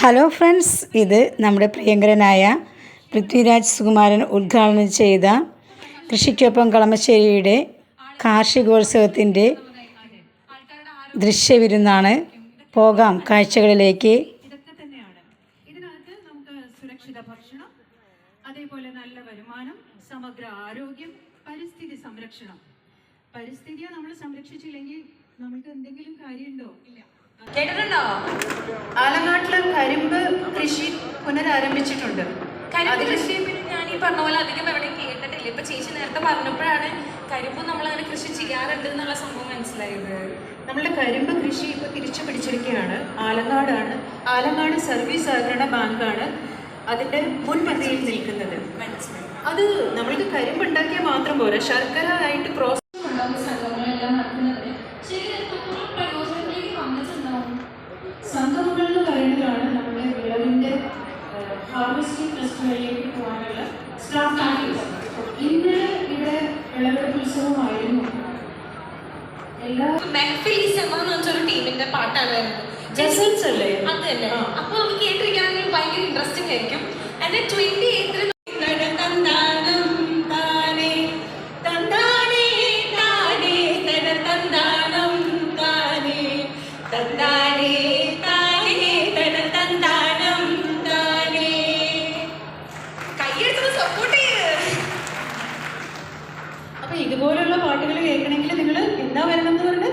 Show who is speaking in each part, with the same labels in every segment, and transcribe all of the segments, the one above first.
Speaker 1: Hello friends ഇത് നമ്മുടെ പ്രിയങ്കരനായ പൃഥ്വിരാജ് സുകുമാരൻ ഉദ്ഘാടനം ചെയ്ത കൃഷിക്കൊപ്പം കളമശ്ശേരിയുടെ കാർഷികോത്സവത്തിന്റെ ദൃശ്യവിരുന്നാണ് പോകാം കാഴ്ചകളിലേക്ക്.
Speaker 2: സുരക്ഷിത ഭക്ഷണം അതേപോലെ നല്ല വരുമാനം സമഗ്ര ആരോഗ്യം പരിസ്ഥിതി സംരക്ഷണം. പരിസ്ഥിതിയെ നമ്മൾ സംരക്ഷിച്ചില്ലെങ്കിൽ നമുക്ക് എന്തെങ്കിലും കാര്യമുണ്ടോ? ഇല്ല.
Speaker 3: കേട്ടിട്ടുണ്ടോ?
Speaker 2: ആലങ്ങാട്ടിൽ കരിമ്പ് കൃഷി പുനരാരംഭിച്ചിട്ടുണ്ട്.
Speaker 3: കരിമ്പ് കൃഷി പിന്നെ ഞാൻ ഈ പറഞ്ഞ പോലെ അധികം എവിടെയും കേട്ടിട്ടില്ല. ഇപ്പൊ ചേച്ചി നേരത്തെ പറഞ്ഞപ്പോഴാണ് കരിമ്പ് നമ്മൾ അങ്ങനെ കൃഷി ചെയ്യാറുണ്ട് എന്നുള്ള സംഭവം മനസ്സിലായത്.
Speaker 2: നമ്മുടെ കരിമ്പ് കൃഷി ഇപ്പൊ തിരിച്ചു പിടിച്ചിരിക്കുകയാണ്. ആലങ്ങാടാണ് ആലങ്ങാട് സർവീസ് സഹകരണ ബാങ്കാണ് അതിന്റെ മുൻപന്തിയിൽ നിൽക്കുന്നത്.
Speaker 3: മനസ്സിലായി.
Speaker 2: അത് നമ്മൾക്ക് കരിമ്പ് ഉണ്ടാക്കിയാൽ മാത്രം പോരാ. ശർക്കര ആയിട്ട് പ്രോസസ് ഹാർവെസ്റ്റിംഗ് ഫെസ്റ്റിവലിലേക്ക് പോകാനുള്ള സ്റ്റാർട്ട് ഇന്നലെ ഇവിടെ വിളവെടുപ്പ് ഉത്സവമായിരുന്നു എല്ലാ
Speaker 3: മെഹഫിൽ ഈ എന്ന് വെച്ചൊരു ടീമിന്റെ പാട്ടാണ് വരുന്നത്.
Speaker 2: അല്ലേ?
Speaker 3: അത് തന്നെ. അപ്പൊ കേട്ടിരിക്കാണെങ്കിൽ ഭയങ്കര ഇൻട്രസ്റ്റിംഗ് ആയിരിക്കും. ആൻഡ് ട്വന്റി എയ്ത്തിന്
Speaker 2: അപ്പൊ ഇതുപോലുള്ള പാട്ടുകൾ കേൾക്കണമെങ്കിൽ നിങ്ങൾ എന്താ വരണം എന്ന്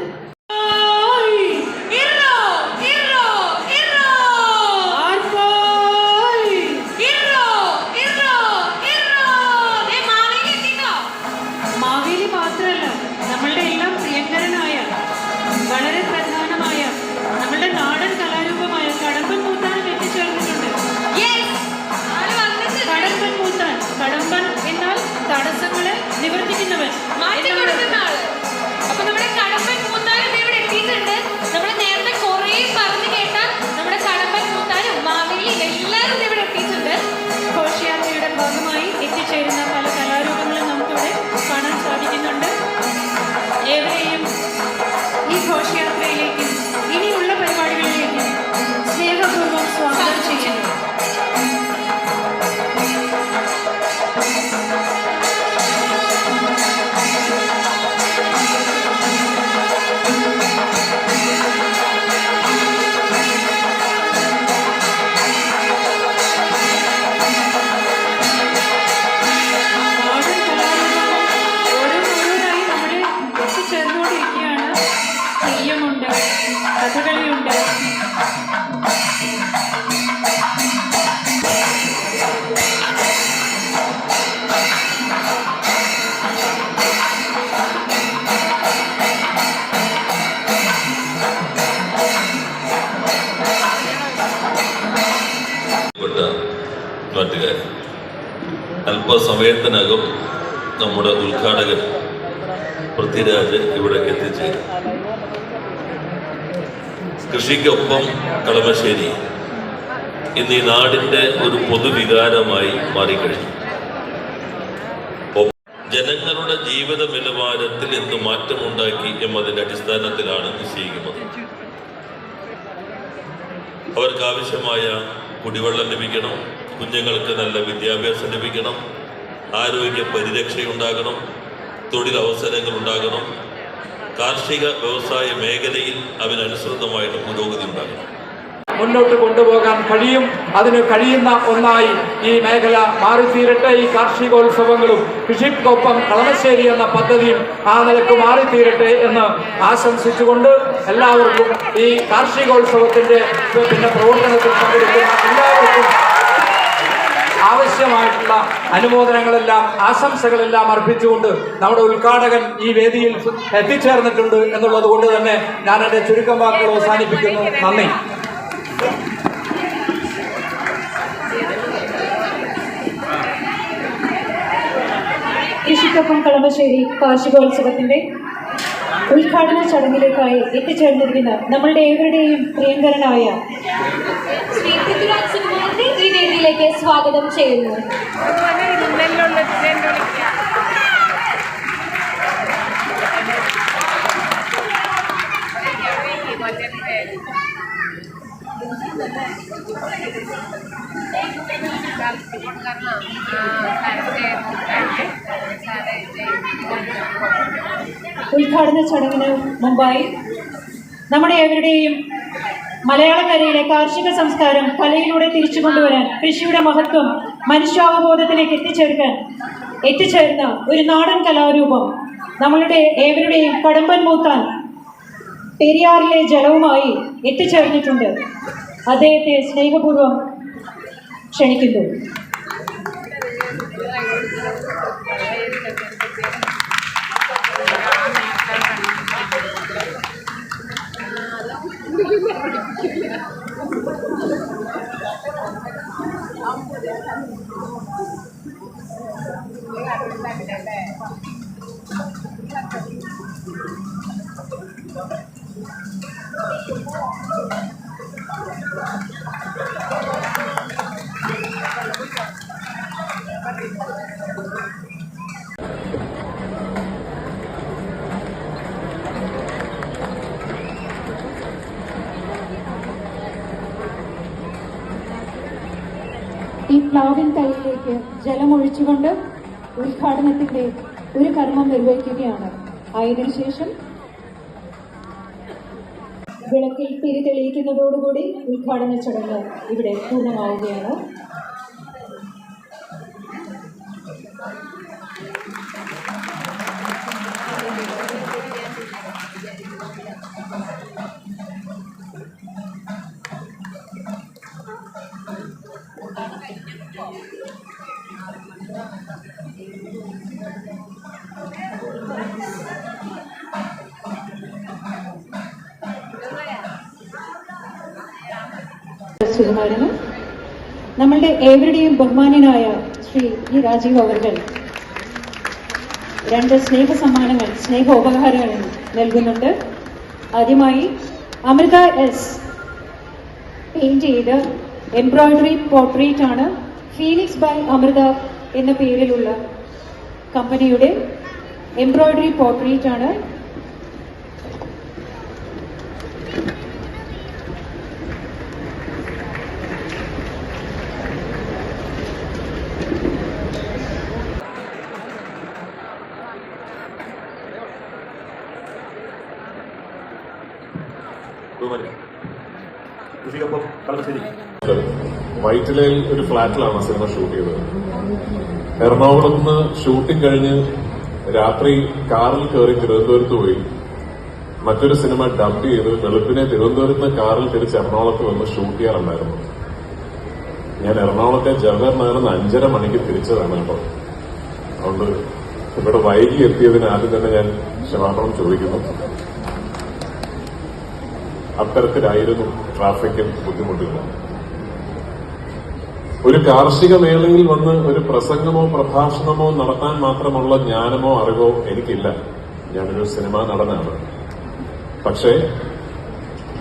Speaker 4: അല്പസമയത്തിനകം നമ്മുടെ ഉദ്ഘാടകൻ പൃഥ്വിരാജ് ഇവിടെ എത്തിച്ചേരും. കൃഷിക്കൊപ്പം കളമശ്ശേരി. ഇന്ന് ഈ നാടിന്റെ ഒരു പൊതുവികാരമായി മാറിക്കഴിഞ്ഞു. ജനങ്ങളുടെ ജീവിത നിലവാരത്തിൽ എന്ത് മാറ്റമുണ്ടാക്കി എന്നതിന്റെ അടിസ്ഥാനത്തിലാണ് നിശ്ചയിക്കുന്നത് അവർക്കാവശ്യമായ കുടിവെള്ളം ലഭിക്കണം കുഞ്ഞുങ്ങൾക്ക് നല്ല വിദ്യാഭ്യാസം ലഭിക്കണം ആരോഗ്യ പരിരക്ഷയുണ്ടാകണം തൊഴിലവസരങ്ങൾ ഉണ്ടാകണം കാർഷിക വ്യവസായ മേഖലയിൽ അതിനനുസൃതമായിട്ട് പുരോഗതി ഉണ്ടാകണം.
Speaker 5: മുന്നോട്ട് കൊണ്ടുപോകാൻ കഴിയും അതിന് കഴിയുന്ന ഒന്നായി ഈ മേഖല മാറിത്തീരട്ടെ ഈ കാർഷികോത്സവങ്ങളും കൃഷിക്കൊപ്പം കളമശ്ശേരി എന്ന പദ്ധതിയും ആ നിലയ്ക്ക് മാറിത്തീരട്ടെ എന്ന് ആശംസിച്ചുകൊണ്ട് എല്ലാവർക്കും ഈ കാർഷികോത്സവത്തിന്റെ പിന്നെ പ്രവർത്തനത്തിൽ പങ്കെടുക്കുന്ന എല്ലാവർക്കും ആവശ്യമായിട്ടുള്ള അനുമോദനങ്ങളെല്ലാം ആശംസകളെല്ലാം അർപ്പിച്ചുകൊണ്ട് നമ്മുടെ ഉദ്ഘാടകൻ ഈ വേദിയിൽ എത്തിച്ചേർന്നിട്ടുണ്ട് എന്നുള്ളത് കൊണ്ട് തന്നെ ഞാൻ എന്റെ ചുരുക്കം വാക്കുകൾ അവസാനിപ്പിക്കുന്നു. നന്ദി.
Speaker 6: കൃഷിക്കൊപ്പം കളമശ്ശേരി കാർഷികോത്സവത്തിന്റെ ഉദ്ഘാടന ചടങ്ങിലേക്കായി എത്തിച്ചേർന്നിരിക്കുന്ന നമ്മളുടെ ഏവരുടെയും പ്രിയങ്കരനായ
Speaker 3: വേദിയിലേക്ക് സ്വാഗതം ചെയ്യുന്നു.
Speaker 2: ഉദ്ഘാടന ചടങ്ങിന് മുമ്പായി നമ്മുടെ ഏവരുടെയും മലയാളക്കരയിലെ കാർഷിക സംസ്കാരം കലയിലൂടെ തിരിച്ചു കൊണ്ടുവരാൻ കൃഷിയുടെ മഹത്വം മനുഷ്യാവബോധത്തിലേക്ക് എത്തിച്ചേർക്കാൻ എത്തിച്ചേർന്ന ഒരു നാടൻ കലാരൂപം നമ്മളുടെ ഏവരുടെയും കടമ്പൻ മൂത്താൻ പെരിയാറിലെ ജലവുമായി എത്തിച്ചേർന്നിട്ടുണ്ട്. അദ്ദേഹത്തെ സ്നേഹപൂർവം ക്ഷണിക്കുന്നു. ഈ Thank you. പ്ലാവിൻ തൈയിലേക്ക് ജലമൊഴിച്ചുകൊണ്ട് ഉദ്ഘാടനത്തിന്റെ ഒരു കർമ്മം നിർവഹിക്കുകയാണ്. ആയതിനു ശേഷം വിളക്കിൽ തിരി തെളിയിക്കുന്നതോടുകൂടി ഉദ്ഘാടന ചടങ്ങ് ഇവിടെ പൂർണമാവുകയാണ്. നമ്മളുടെ ഏവരുടെയും ബഹുമാന്യനായ ശ്രീ ഇ രാജീവ് അവർകൾ രണ്ട് സ്നേഹ സമ്മാനങ്ങൾ സ്നേഹ ഉപഹാരങ്ങൾ നൽകുന്നുണ്ട്. ആദ്യമായി അമൃത എസ് പെയിന്റ് ചെയ്ത് എംബ്രോയിഡറി പോർട്രേറ്റ് ആണ് ഫീനിക്സ് ബൈ അമൃത എന്ന പേരിലുള്ള കമ്പനിയുടെ എംബ്രോയിഡറി പോർട്രേറ്റ് ആണ്.
Speaker 7: വൈറ്റിലയിൽ ഒരു ഫ്ലാറ്റിലാണ് സിനിമ ഷൂട്ട് ചെയ്തത്. എറണാകുളത്ത് നിന്ന് ഷൂട്ടിംഗ് കഴിഞ്ഞ് രാത്രി കാറിൽ കയറി തിരുവനന്തപുരത്ത് പോയി. മറ്റൊരു സിനിമ ഡബ് ചെയ്ത് വെളുപ്പിനെ തിരുവനന്തപുരത്ത് നിന്ന് കാറിൽ തിരിച്ച് എറണാകുളത്ത് വന്ന് ഷൂട്ട് ചെയ്യാറുണ്ടായിരുന്നു. ഞാൻ എറണാകുളത്തെ ജവഹർ അഞ്ചര മണിക്ക് തിരിച്ചതാണ് കേട്ടോ. അതുകൊണ്ട് ഇവിടെ വൈകി എത്തിയതിന് ആദ്യം തന്നെ ഞാൻ ക്ഷമാപണം ചോദിക്കുന്നു. അത്തരത്തിലായിരുന്നു ട്രാഫിക്കിൽ ബുദ്ധിമുട്ടില്ല. ഒരു കാർഷിക മേളയിൽ വന്ന് ഒരു പ്രസംഗമോ പ്രഭാഷണമോ നടത്താൻ മാത്രമുള്ള ജ്ഞാനമോ അറിവോ എനിക്കില്ല. ഞാനൊരു സിനിമാ നടനാണ്. പക്ഷേ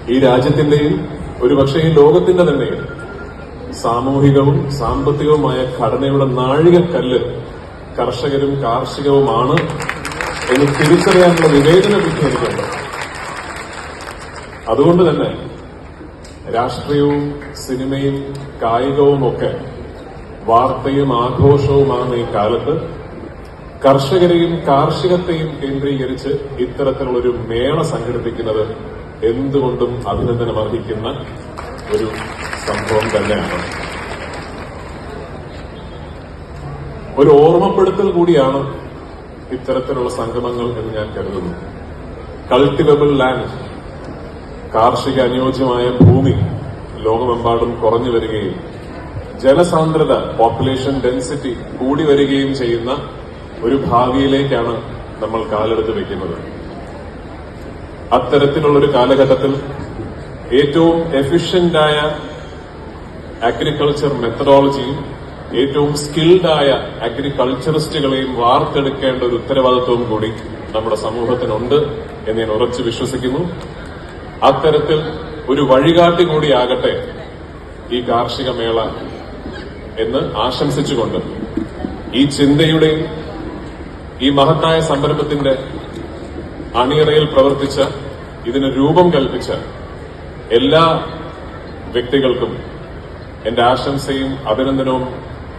Speaker 7: ഈ രാജ്യത്തിന്റെയും ഒരുപക്ഷെ ഈ ലോകത്തിന്റെ തന്നെ സാമൂഹികവും സാമ്പത്തികവുമായ ഘടനയുടെ നാഴികക്കല്ല് കർഷകരും കാർഷികവുമാണ് എന്ന് തിരിച്ചറിയാനുള്ള വിവേചന ബുദ്ധി അതുകൊണ്ട് തന്നെ രാഷ്ട്രീയവും സിനിമയും കായികവും ഒക്കെ വാർത്തയും ആഘോഷവുമാണ് ഈ കാലത്ത്. കർഷകരെയും കാർഷികത്തെയും കേന്ദ്രീകരിച്ച് ഇത്തരത്തിലുള്ളൊരു മേള സംഘടിപ്പിക്കുന്നത് എന്തുകൊണ്ടും അഭിനന്ദനം അർഹിക്കുന്ന ഒരു സംഭവം തന്നെയാണ്. ഒരു ഓർമ്മപ്പെടുത്തൽ കൂടിയാണ് ഇത്തരത്തിലുള്ള സംഗമങ്ങൾ എന്ന് ഞാൻ കരുതുന്നു. കൾട്ടിവബിൾ ലാൻഡ് കാർഷിക അനുയോജ്യമായ ഭൂമി ലോകമെമ്പാടും കുറഞ്ഞു വരികയും ജനസാന്ദ്രത പോപ്പുലേഷൻ ഡെൻസിറ്റി കൂടി വരികയും ചെയ്യുന്ന ഒരു ഭാവിയിലേക്കാണ് നമ്മൾ കാലെടുത്ത് വെക്കുന്നത്. അത്തരത്തിലുള്ളൊരു കാലഘട്ടത്തിൽ ഏറ്റവും എഫിഷ്യന്റായ അഗ്രികൾച്ചർ മെത്തഡോളജിയും ഏറ്റവും സ്കിൽഡായ അഗ്രികൾച്ചറിസ്റ്റുകളെയും വാർത്തെടുക്കേണ്ട ഒരു ഉത്തരവാദിത്വവും കൂടി നമ്മുടെ സമൂഹത്തിനുണ്ട് എന്ന് ഞാൻ ഉറച്ചു വിശ്വസിക്കുന്നു. അത്തരത്തിൽ ഒരു വഴികാട്ടി കൂടിയാകട്ടെ ഈ കാർഷിക മേള എന്ന് ആശംസിച്ചുകൊണ്ട് ഈ ചിന്തയുടെയും ഈ മഹത്തായ സംരംഭത്തിന്റെ അണിയറയിൽ പ്രവർത്തിച്ച ഇതിന് രൂപം കൽപ്പിച്ച എല്ലാ വ്യക്തികൾക്കും എന്റെ ആശംസയും അഭിനന്ദനവും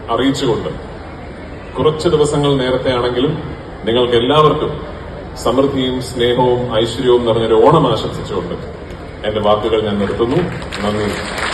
Speaker 7: അറിയിച്ചുകൊണ്ട് കുറച്ച് ദിവസങ്ങൾ നേരത്തെ ആണെങ്കിലും നിങ്ങൾക്ക് എല്ലാവർക്കും സമൃദ്ധിയും സ്നേഹവും ഐശ്വര്യവും നിറഞ്ഞൊരു ഓണം ആശംസിച്ചുകൊണ്ട് എന്റെ വാക്കുകൾ ഞാൻ നിർത്തുന്നു. നന്ദി.